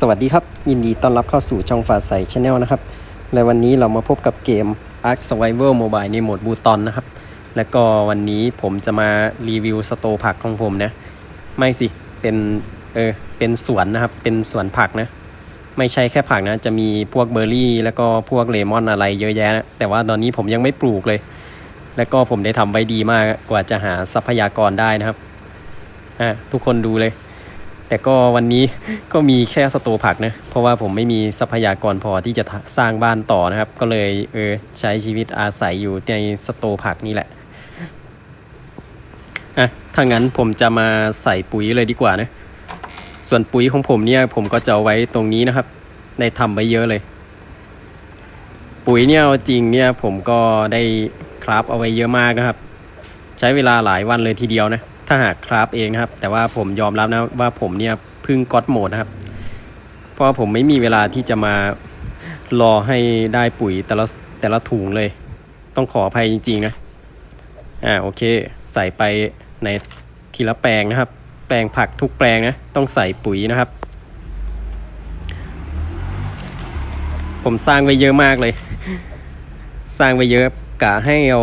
สวัสดีครับ ยินดีต้อนรับเข้าสู่ช่องฟ้าใสชาแนลนะครับ ในวันนี้เรามาพบกับเกม Ark Survival Mobile ในโหมดบูตอนนะครับ แล้วก็วันนี้ผมจะมารีวิวสโตผักของผมนะ ไม่สิ เป็น เออ เป็นสวนนะครับ เป็นสวนผักนะ ไม่ใช่แค่ผักนะ จะมีพวกเบอร์รี่ แล้วก็พวกเลมอนอะไรเยอะแยะนะ แต่ว่าตอนนี้ผมยังไม่ปลูกเลย แล้วก็ผมได้ทำไว้ดีมากกว่าจะหาทรัพยากรได้นะครับ อะทุกคนดูเลย แต่ก็วันนี้ก็มีแค่สตูผักนะ เพราะว่าผมไม่มีทรัพยากรพอที่จะสร้างบ้านต่อนะครับ ก็เลยเออใช้ชีวิตอาศัยอยู่ในสตูผักนี่แหละอะถ้างั้นผมจะมาใส่ปุ๋ยเลยดีกว่านะ ส่วนปุ๋ยของผมเนี่ยผมก็จะเอาไว้ตรงนี้นะครับ ได้ทำไว้เยอะเลย ปุ๋ยเนี่ยจริงเนี่ยผมก็ได้คราฟเอาไว้เยอะมากนะครับ ใช้เวลาหลายวันเลยทีเดียวนะ ถ้าหากคราฟเองนะครับ แต่ว่าผมยอมรับนะว่าผมเนี่ยพึ่งก็อดโหมดนะครับ เพราะผมไม่มีเวลาที่จะมารอให้ได้ปุ๋ยแต่ละแต่ละถุงเลย ต้องขออภัยจริงๆนะ อ่าโอเค ใส่ไปในทีละแปลงนะครับ แปลงผักทุกแปลงนะต้องใส่ปุ๋ยนะครับ ผมสร้างไว้เยอะมากเลย สร้างไว้เยอะกะให้เอา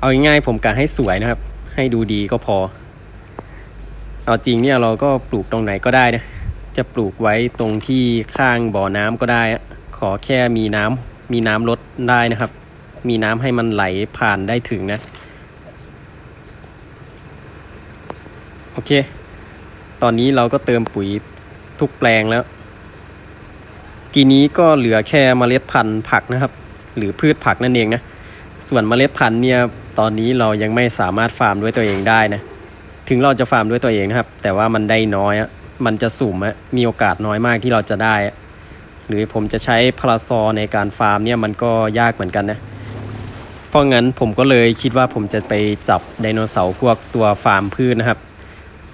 เอาง่ายๆผมกะให้สวยนะครับ ให้ดูดีก็พอ เอาจริงเนี่ยเราก็ปลูกตรงไหนก็ได้นะจะปลูกไว้ตรงที่ข้างบ่อน้ำก็ได้ ขอแค่มีน้ำมีน้ำลดได้นะครับ มีน้ำให้มันไหลผ่านได้ถึงนะ โอเค ตอนนี้เราก็เติมปุ๋ยทุกแปลงแล้ว ทีนี้ก็เหลือแค่เมล็ดพันธุ์ผักนะครับ หรือพืชผักนั่นเองนะ ส่วนเมล็ดพันธุ์เนี่ย ตอนนี้เรายังไม่สามารถฟาร์มด้วยตัวเองได้นะ ถึงเราจะฟาร์มด้วยตัวเองนะครับ แต่ว่ามันได้น้อยมันจะสุ่มมีโอกาสน้อยมากที่เราจะได้ หรือผมจะใช้พาราซอในการฟาร์มเนี่ยมันก็ยากเหมือนกันนะเพราะงั้นผมก็เลยคิดว่าผมจะไปจับไดโนเสาร์พวกตัวฟาร์มพืชนะครับ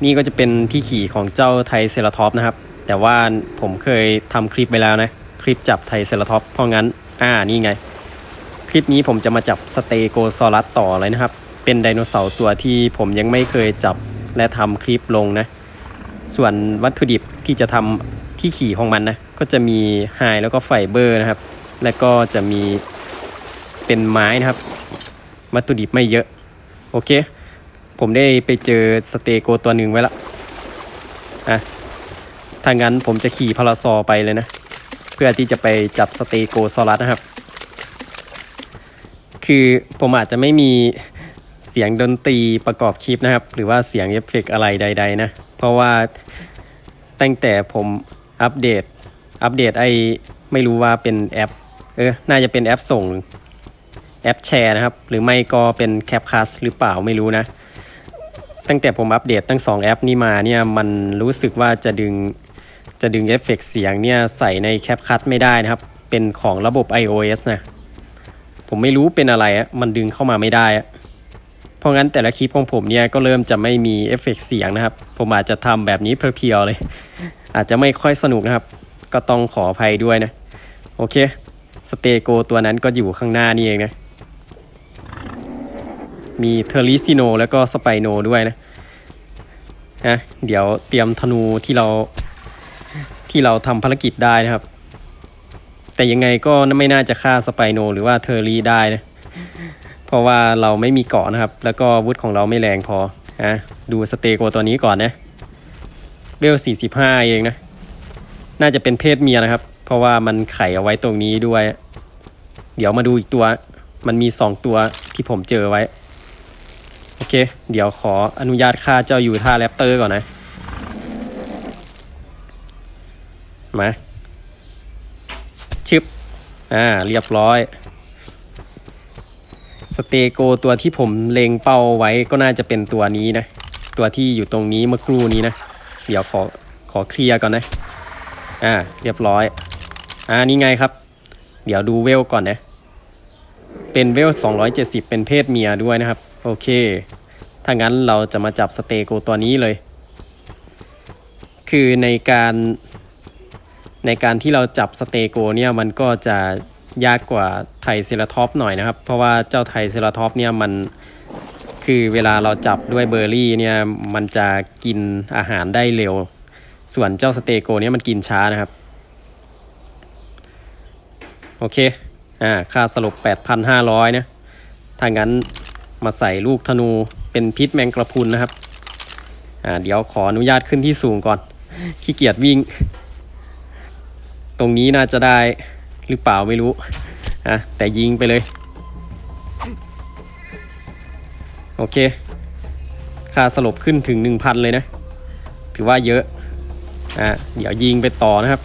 นี่ก็จะเป็นที่ขี่ของเจ้าไทเซราทอปนะครับ แต่ว่าผมเคยทำคลิปไปแล้วนะคลิปจับไทเซราทอปเพราะงั้นอ่านี่ไง คลิปนี้ผมจะมาจับสเตโกซอรัสต่อเลยนะครับ เป็นไดโนเสาร์ตัวที่ผมยังไม่เคยจับและทำคลิปลงนะ ส่วนวัตถุดิบที่จะทำที่ขี่ของมันนะ ก็จะมีไฮแล้วก็ไฟเบอร์นะครับ แล้วก็จะมีเป็นไม้นะครับ วัตถุดิบไม่เยอะ โอเค ผมได้ไปเจอสเตโกตัวหนึ่งไว้ละอะถ้างั้นผมจะขี่พาราซอไปเลยนะ เพื่อที่จะไปจับสเตโกซอรัสนะครับ คือผมอาจจะไม่มี เสียงดนตรีประกอบคลิปนะครับ หรือว่าเสียงเอฟเฟกอะไรใด ๆ นะ เพราะว่าตั้งแต่ผมอัปเดต อัปเดตไอไม่รู้ว่าเป็นแอป เออ น่าจะเป็นแอปส่งแอปแชร์นะครับ หรือไม่ก็เป็นแคปคัสหรือเปล่าไม่รู้นะ ตั้งแต่ผมอัปเดตทั้ง 2 แอปนี้มาเนี่ยมันรู้สึกว่าจะดึงจะดึงเอฟเฟกเสียงเนี่ยใส่ในแคปคั t ไม่ได้นะครับ เป็นของระบบ iOS นะ ผมไม่รู้เป็นอะไรอะมันดึงเข้ามาไม่ได้อะ เพราะงั้นแต่ละคลิปของผมเนี่ยก็เริ่มจะไม่มีเอฟเฟกต์เสียงนะครับ ผมอาจจะทำแบบนี้เพียวๆเลย อาจจะไม่ค่อยสนุกนะครับ ก็ต้องขออภัยด้วยนะ โอเค สเตโกตัวนั้นก็อยู่ข้างหน้านี่เองนะ มีเทอริซิโนแล้วก็สไปโนด้วยนะนะเดี๋ยวเตรียมธนูที่เราที่เราทำภารกิจได้นะครับ แต่ยังไงก็ไม่น่าจะฆ่าสไปโนหรือว่าเทอรีได้นะ เพราะว่าเราไม่มีเกาะนะครับ แล้วก็วุธของเราไม่แรงพอนะดูสเตโกตัวนี้ก่อนนะเวล45เองนะ น่าจะเป็นเพศเมียนะครับ เพราะว่ามันไข่เอาไว้ตรงนี้ด้วย เดี๋ยวมาดูอีกตัว มันมี2ตัวที่ผมเจอไว้ โอเค เดี๋ยวขออนุญาตฆ่าเจ้ายูท่าแรปเตอร์ก่อนนะ มา ชึบ อ่า เรียบร้อย สเตโกตัวที่ผมเลงเป้าไว้ก็น่าจะเป็นตัวนี้นะ ตัวที่อยู่ตรงนี้เมื่อครู่นี้นะ เดี๋ยวขอขอเคลียร์ก่อนนะ อ่า เรียบร้อย อ่า นี่ไงครับ เดี๋ยวดูเวลก่อนนะ เป็นเวล 270 เป็นเพศเมียด้วยนะครับ โอเค ถ้างั้นเราจะมาจับสเตโกตัวนี้เลย คือในการในการที่เราจับสเตโกเนี่ยมันก็จะ ยากกว่าไทเซราท็อปหน่อยนะครับ เพราะว่าเจ้าไทเซราท็อปเนี่ยมันคือเวลาเราจับด้วยเบอร์รี่เนี่ยมันจะกินอาหารได้เร็ว ส่วนเจ้าสเตโกเนี่ยมันกินช้านะครับ โอเค อ่า ค่าสลบ8,500 นะ ถ้างั้นมาใส่ลูกธนูเป็นพิษแมงกระพุนนะครับ อ่า เดี๋ยวขออนุญาตขึ้นที่สูงก่อน ขี้เกียจวิ่ง ตรงนี้น่าจะได้ หรือเปล่าไม่รู้อะแต่ยิงไปเลย โอเค ค่าสลบขึ้นถึง 1,000 เลยนะ ถือว่าเยอะอะเดี๋ยวยิงไปต่อนะครับ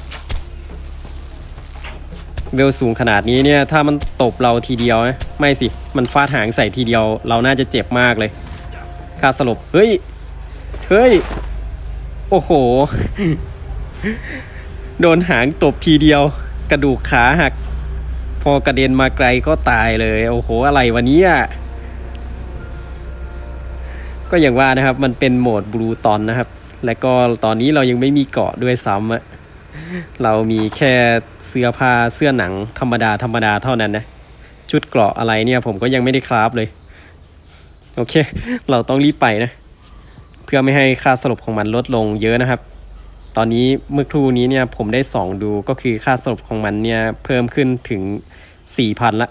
เวลสูงขนาดนี้เนี่ยถ้ามันตบเราทีเดียวนะไม่สิ มันฟาดหางใส่ทีเดียว เราน่าจะเจ็บมากเลยค่าสลบ เฮ้ย เฮ้ย โอ้โห โดนหางตบทีเดียว กระดูกขาหัก พอกระเด็นมาไกลก็ตายเลย โอ้โห อะไรวะเนี้อะก็อย่างว่านะครับ มันเป็นโหมดบลูตอนนะครับ และก็ตอนนี้เรายังไม่มีเกาะด้วยซ้ำอะเรามีแค่เสื้อผ้าเสื้อหนังธรรมดาธรรมดาเท่านั้นนะ ชุดเกราะอะไรเนี่ย ผมก็ยังไม่ได้คราฟเลย โอเค เราต้องรีบไปนะ เพื่อไม่ให้ค่าสลบของมันลดลงเยอะนะครับ ตอนนี้เมื่อครู่นี้เนี่ยผมได้ส่องดูก็คือค่าสลบของมันเนี่ยเพิ่มขึ้นถึงสี่พันละ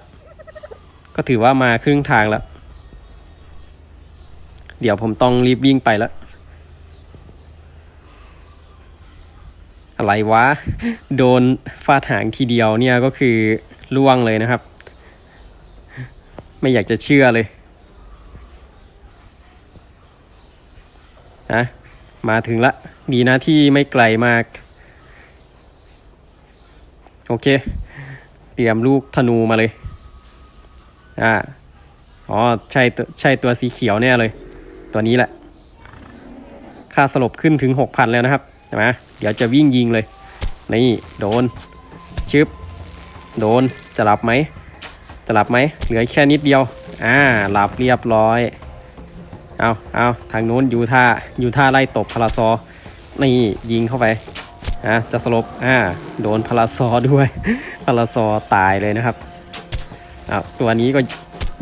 ก็ถือว่ามาครึ่งทางแล้ว เดี๋ยวผมต้องรีบวิ่งไปแล้ว อะไรวะ โดนฟาดหางทีเดียวเนี่ยก็คือล่วงเลยนะครับ ไม่อยากจะเชื่อเลยนะ มาถึงละ ดีนะที่ไม่ไกลมาก โอเค เตรียมลูกธนูมาเลย อ่า อ๋อ ใช่ตัวใช่ตัวสีเขียวแน่เลย ตัวนี้แหละ ค่าสลบขึ้นถึง 6,000 แล้วนะครับใช่ไหมเดี๋ยวจะวิ่งยิงเลย นี่ โดน ชึบ โดน จะหลับไหม จะหลับไหม เหลือแค่นิดเดียว อ่า หลับเรียบร้อย เอาเอาทางนู้นยูท่ายูท่าไล่ตบพลาซอ นี่ยิงเข้าไปอะจะสลบอ่าโดนพลาซอด้วยพลาซอตายเลยนะครับอ้าตัวนี้ก็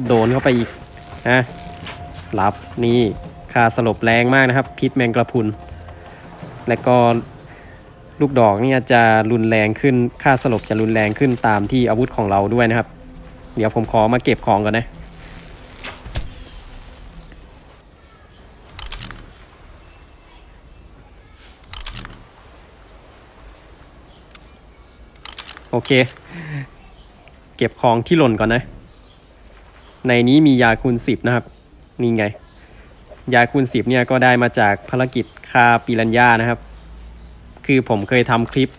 โดนเข้าไปอีกอะหลับนี่ค่าสลบแรงมากนะครับ พิษแมงกระพุน และก็ลูกดอกเนี่ยจะรุนแรงขึ้นค่าสลบจะรุนแรงขึ้นตามที่อาวุธของเราด้วยนะครับ เดี๋ยวผมขอมาเก็บของก่อนนะ โอเค เก็บของที่หล่นก่อนนะ ในนี้มียาคูณสิบนะครับ นี่ไง ยาคูณสิบเนี่ยก็ได้มาจากภารกิจฆ่าปิรันยานะครับ คือผมเคยทำคลิป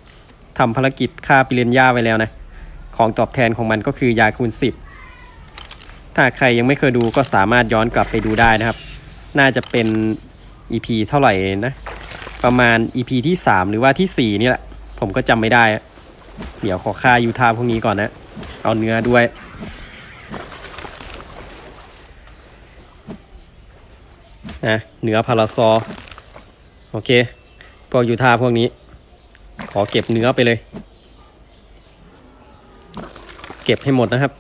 ทำภารกิจฆ่าปิรันยาไว้แล้วนะ ของตอบแทนของมันก็คือยาคูณสิบถ้าใครยังไม่เคยดูก็สามารถย้อนกลับไปดูได้นะครับ น่าจะเป็น EP เท่าไหร่นะ ประมาณ EP ที่ 3 หรือว่าที่ 4 นี่แหละ ผมก็จำไม่ได้ เดี๋ยวขอฆ่ายูทาพวกนี้ก่อนนะ เอาเนื้อด้วย นะเนื้อพาราซอ โอเค พวกยูทาพวกนี้ ขอเก็บเนื้อไปเลย เก็บให้หมดนะครับ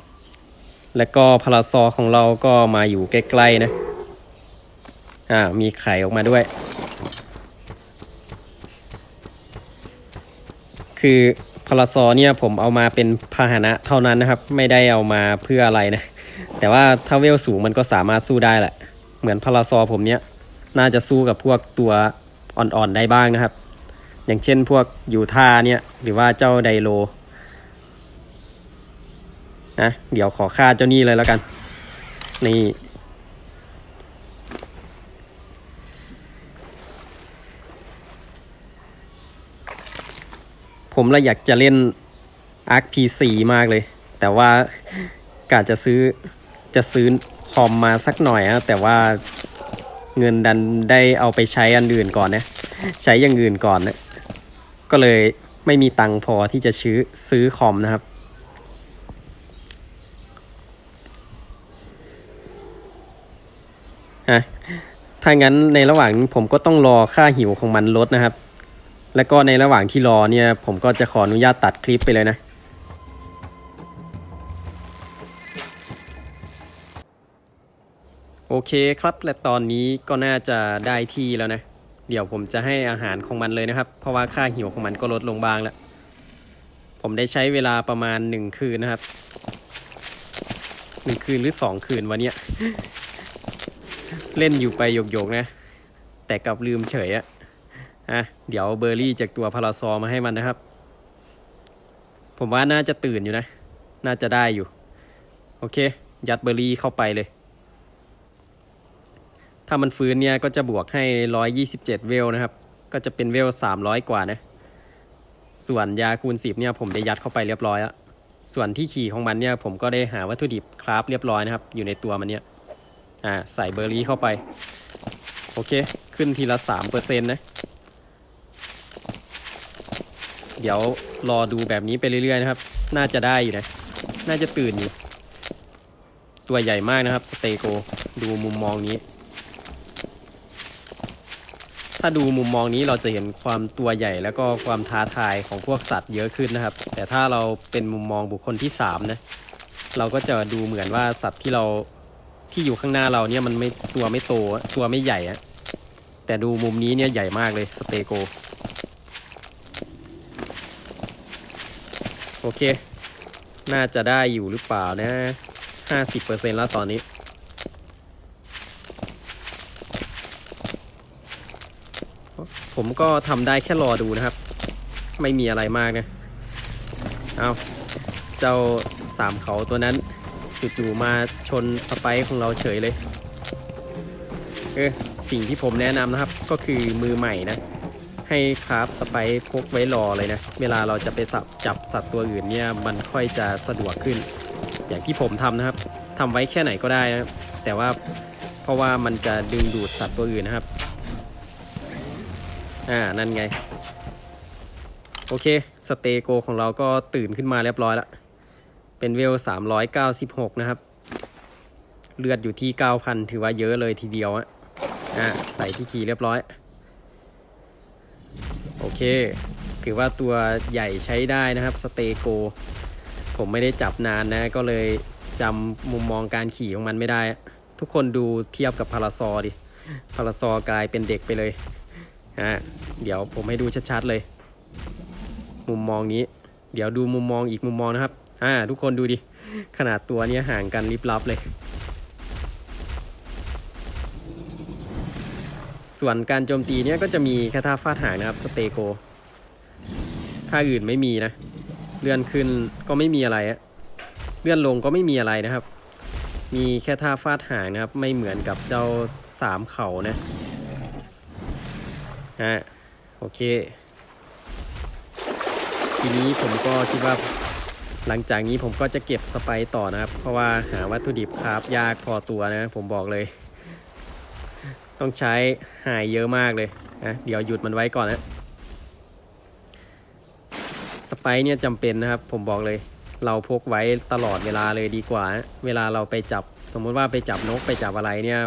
แล้วก็พาราซอของเราก็มาอยู่ใกล้ๆนะ อ่า มีไข่ออกมาด้วย คือ พาราซอเนี่ยผมเอามาเป็นพาหนะเท่านั้นนะครับ ไม่ได้เอามาเพื่ออะไรนะ แต่ว่าถ้าเวลสูงมันก็สามารถสู้ได้แหละ เหมือนพาราซอผมเนี้ยน่าจะสู้กับพวกตัวอ่อนๆได้บ้างนะครับ อย่างเช่นพวกยูท่าเนี่ยหรือว่าเจ้าไดโลนะเดี๋ยวขอฆ่าเจ้านี่เลยแล้วกัน นี่ ผมละอยากจะเล่น Arc PC มากเลย แต่ว่ากาจะซื้อจะซื้อคอมมาสักหน่อยนะแต่ว่าเงินดันได้เอาไปใช้อันอื่นก่อนนะ ใช้อย่างอื่นก่อนนะก็เลยไม่มีตังค์พอที่จะซื้อซื้อคอมนะครับ ฮะ ถ้างั้นในระหว่างผมก็ต้องรอค่าหิวของมันลดนะครับ แล้วก็ในระหว่างที่รอเนี่ย ผมก็จะขออนุญาตตัดคลิปไปเลยนะ โอเคครับ และตอนนี้ก็น่าจะได้ที่แล้วนะ เดี๋ยวผมจะให้อาหารของมันเลยนะครับ เพราะว่าค่าหิวของมันก็ลดลงบ้างแล้ว ผมได้ใช้เวลาประมาณหนึ่งคืนนะครับหนึ่งคืนหรือสองคืนวันเนี้ย เล่นอยู่ไปโยกๆนะ แต่กลับลืมเฉยอะ อะเดี๋ยวเบอร์รี่จากตัวพาราซอมาให้มันนะครับ ผมว่าน่าจะตื่นอยู่นะ น่าจะได้อยู่ โอเค ยัดเบอร์รี่เข้าไปเลย ถ้ามันฟื้นเนี่ยก็จะบวกให้ 127 เวลนะครับ ก็จะเป็นเวล 300 กว่านะ ส่วนยาคูณ10เนี่ยผมได้ยัดเข้าไปเรียบร้อยแล้วส่วนที่ขี่ของมันเนี่ยผมก็ได้หาวัตถุดิบคราฟเรียบร้อยนะครับ อยู่ในตัวมันเนี่ยอ่าใส่เบอร์รี่เข้าไป โอเค ขึ้นทีละ3%นะ เดี๋ยวรอดูแบบนี้ไปเรื่อยๆนะครับ น่าจะได้อยู่นะ น่าจะตื่นอยู่ ตัวใหญ่มากนะครับสเตโก ดูมุมมองนี้ ถ้าดูมุมมองนี้เราจะเห็นความตัวใหญ่แล้วก็ความท้าทายของพวกสัตว์เยอะขึ้นนะครับ แต่ถ้าเราเป็นมุมมองบุคคลที่สามนะ เราก็จะดูเหมือนว่าสัตว์ที่เราที่อยู่ข้างหน้าเราเนี่ยมันไม่ตัวไม่โตตัวไม่ใหญ่อะแต่ดูมุมนี้เนี่ยใหญ่มากเลยสเตโก โอเค น่าจะได้อยู่หรือเปล่านะห้าสิบเปอร์เซ็นแล้วตอนนี้ ผมก็ทำได้แค่รอดูนะครับ ไม่มีอะไรมากนะ เอาเจ้าสามเขาตัวนั้นจู่ๆมาชนสไปค์ของเราเฉยเลย เออสิ่งที่ผมแนะนำนะครับก็คือมือใหม่นะ ให้คราฟสไปค์พกไว้รอเลยนะ เวลาเราจะไปสับจับสัตว์ตัวอื่นเนี่ยมันค่อยจะสะดวกขึ้น อย่างที่ผมทำนะครับทำไว้แค่ไหนก็ได้นะแต่ว่าเพราะว่ามันจะดึงดูดสัตว์ตัวอื่นนะครับ อ่านั่นไง โอเคสเตโกของเราก็ตื่นขึ้นมาเรียบร้อยแล้วเป็นเวล 396 นะครับ เลือดอยู่ที่ 9,000 ถือว่าเยอะเลยทีเดียวอะอ่าใส่ที่คีย์เรียบร้อย โอเค ถือว่าตัวใหญ่ใช้ได้นะครับสเตโก ผมไม่ได้จับนานนะ ก็เลยจำมุมมองการขี่ของมันไม่ได้ ทุกคนดูเทียบกับพาราซอดิพาราซอกลายเป็นเด็กไปเลยอ่าเดี๋ยวผมให้ดูชัดๆเลย มุมมองนี้ เดี๋ยวดูมุมมองอีกมุมมองนะครับอ่าทุกคนดูดิ ขนาดตัวเนี้ยห่างกันลิบลับเลย ส่วนการโจมตีเนี้ยก็จะมีแค่ท่าฟาดหางนะครับสเตโกท่าอื่นไม่มีนะ เลื่อนขึ้นก็ไม่มีอะไรอะเลื่อนลงก็ไม่มีอะไรนะครับ มีแค่ท่าฟาดหางนะครับ ไม่เหมือนกับเจ้าสามเขานะฮะโอเค ทีนี้ผมก็คิดว่าหลังจากนี้ผมก็จะเก็บสไปต่อนะครับ เพราะว่าหาวัตถุดิบคราฟยากพอตัวนะ ผมบอกเลย ต้องใช้หายเยอะมากเลยนะเดี๋ยวหยุดมันไว้ก่อนนะสไปเนี่ยจำเป็นนะครับ ผมบอกเลย เราพกไว้ตลอดเวลาเลยดีกว่านะเวลาเราไปจับสมมุติว่าไปจับนกไปจับอะไรเนี่ย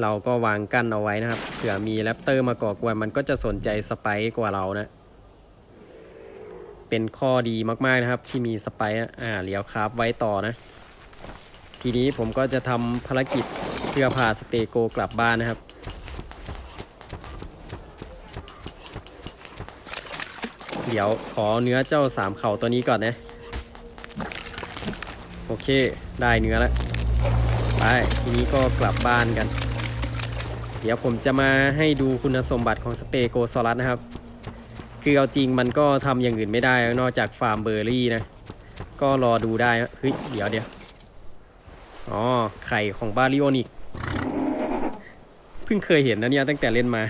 เราก็วางกั้นเอาไว้นะครับเผื่อมีแรปเตอร์มาก่อกวนมันก็จะสนใจสไปค์กว่าเรานะเป็นข้อดีมากๆนะครับ ที่มีสไปค์อะอ่าเลี้ยวคราฟไว้ต่อนะ ทีนี้ผมก็จะทำภารกิจเพื่อพาสเตโกกลับบ้านนะครับ เดี๋ยวขอเนื้อเจ้าสามเข่าตัวนี้ก่อนนะ โอเค ได้เนื้อแล้ว ไป ทีนี้ก็กลับบ้านกัน เดี๋ยวผมจะมาให้ดูคุณสมบัติของสเตโกซอรัสนะครับ คือเอาจริงมันก็ทำอย่างอื่นไม่ได้ นอกจากฟาร์มเบอร์รี่นะ ก็รอดูได้เฮ้ย เดี๋ยวเดี๋ยวอ๋อ ไข่ของบาริโอนิกเพิ่งเคยเห็นนะเนี่ยตั้งแต่เล่นมา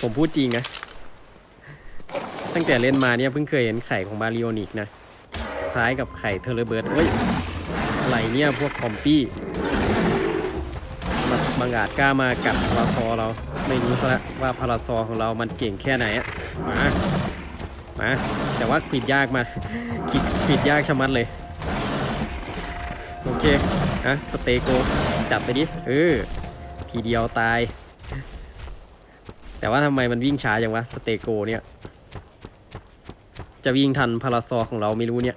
ผมพูดจริงนะ ตั้งแต่เล่นมาเนี่ยเพิ่งเคยเห็นไข่ของบาริโอนิกนะคล้ายกับไข่เทเลเบิร์ดเฮ้ยอะไรเนี่ยพวกคอมปี้มาบางอาจกล้ามากัดพาราซอเราไม่รู้ซะแล้วว่าพาราซอของเรามันเก่งแค่ไหนอะมามาแต่ว่าขีดยากมาขีดขีดยากชะมัดเลย โอเคอะสเตโกจัดไปดิเออทีเดียวตาย แต่ว่าทำไมมันวิ่งช้าจังวะสเตโกเนี่ย จะวิ่งทันพาราซอของเราไม่รู้เนี่ย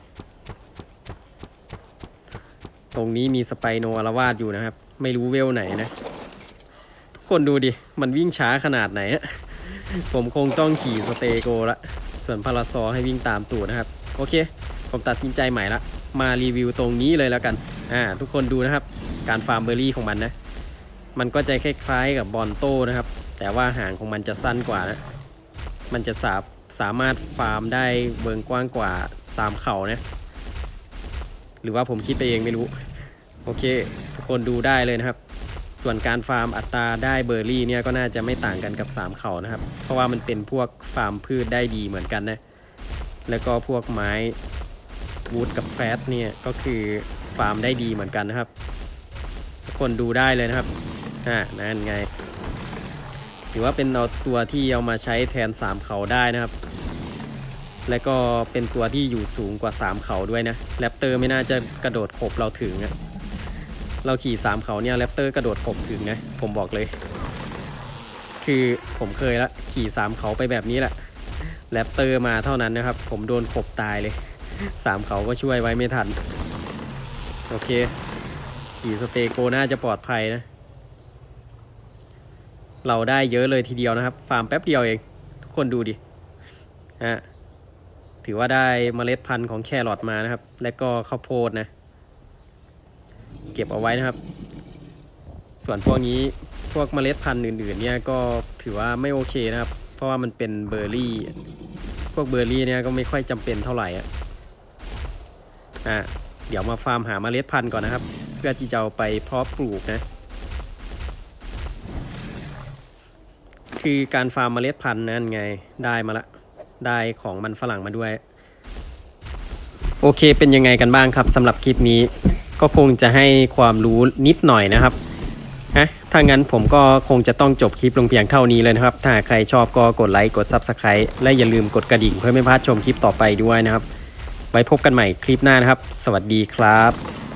ตรงนี้มีสไปโนอารวาสอยู่นะครับ ไม่รู้เวลไหนนะ ทุกคนดูดิ มันวิ่งช้าขนาดไหนอะผมคงต้องขี่สเตโกละส่วนพาราซอให้วิ่งตามตูดนะครับ โอเค ผมตัดสินใจใหม่ละ มารีวิวตรงนี้เลยแล้วกัน อ่า ทุกคนดูนะครับ การฟาร์มเบอร์รี่ของมันนะ มันก็จะคล้ายๆกับบอลโต้นะครับ แต่ว่าหางของมันจะสั้นกว่านะ มันจะสาบ สามารถฟาร์มได้เบิงกว้างกว่าสามเข่านะ หรือว่าผมคิดไปเองไม่รู้ โอเค ทุกคนดูได้เลยนะครับ ส่วนการฟาร์มอัตราได้เบอร์รี่เนี่ยก็น่าจะไม่ต่างกันกับสามเข่านะครับ เพราะว่ามันเป็นพวกฟาร์มพืชได้ดีเหมือนกันนะ แล้วก็พวกไม้วูดกับแฟตเนี่ยก็คือฟาร์มได้ดีเหมือนกันนะครับ ทุกคนดูได้เลยนะครับอ่านั่นไง ถือว่าเป็นเอาตัวที่เอามาใช้แทนสามเขาได้นะครับ และก็เป็นตัวที่อยู่สูงกว่าสามเขาด้วยนะแรปเตอร์ไม่น่าจะกระโดดขบเราถึงอะเราขี่สามเขาเนี่ยแรปเตอร์กระโดดขบถึงนะผมบอกเลย คือผมเคยละขี่สามเขาไปแบบนี้แหละแรปเตอร์มาเท่านั้นนะครับ ผมโดนขบตายเลยสามเขาก็ช่วยไว้ไม่ทัน โอเค ขี่สเตโกน่าจะปลอดภัยนะ เราได้เยอะเลยทีเดียวนะครับ ฟาร์มแป๊บเดียวเอง ทุกคนดูดิฮะถือว่าได้เมล็ดพันธุ์ของแครอทมานะครับ และก็ข้าวโพดนะ เก็บเอาไว้นะครับ ส่วนพวกนี้พวกเมล็ดพันธุ์อื่น ๆ เนี่ยก็ถือว่าไม่โอเคนะครับ เพราะว่ามันเป็นเบอร์รี่ พวกเบอร์รี่เนี่ยก็ไม่ค่อยจำเป็นเท่าไหร่อะอะเดี๋ยวมาฟาร์มหาเมล็ดพันธุ์ก่อนนะครับ เพื่อที่จะเอาไปเพาะปลูกนะ คือการฟาร์มเมล็ดพันธุ์นั่นไงได้มาละ ได้ของมันฝรั่งมาด้วย โอเคเป็นยังไงกันบ้างครับสำหรับคลิปนี้ก็คงจะให้ความรู้นิดหน่อยนะครับฮะถ้างั้นผมก็คงจะต้องจบคลิปลงเพียงเท่านี้เลยนะครับ ถ้าใครชอบก็กดไลค์กด Subscribe และอย่าลืมกดกระดิ่งเพื่อไม่พลาดชมคลิปต่อไปด้วยนะครับ ไว้พบกันใหม่คลิปหน้านะครับ สวัสดีครับ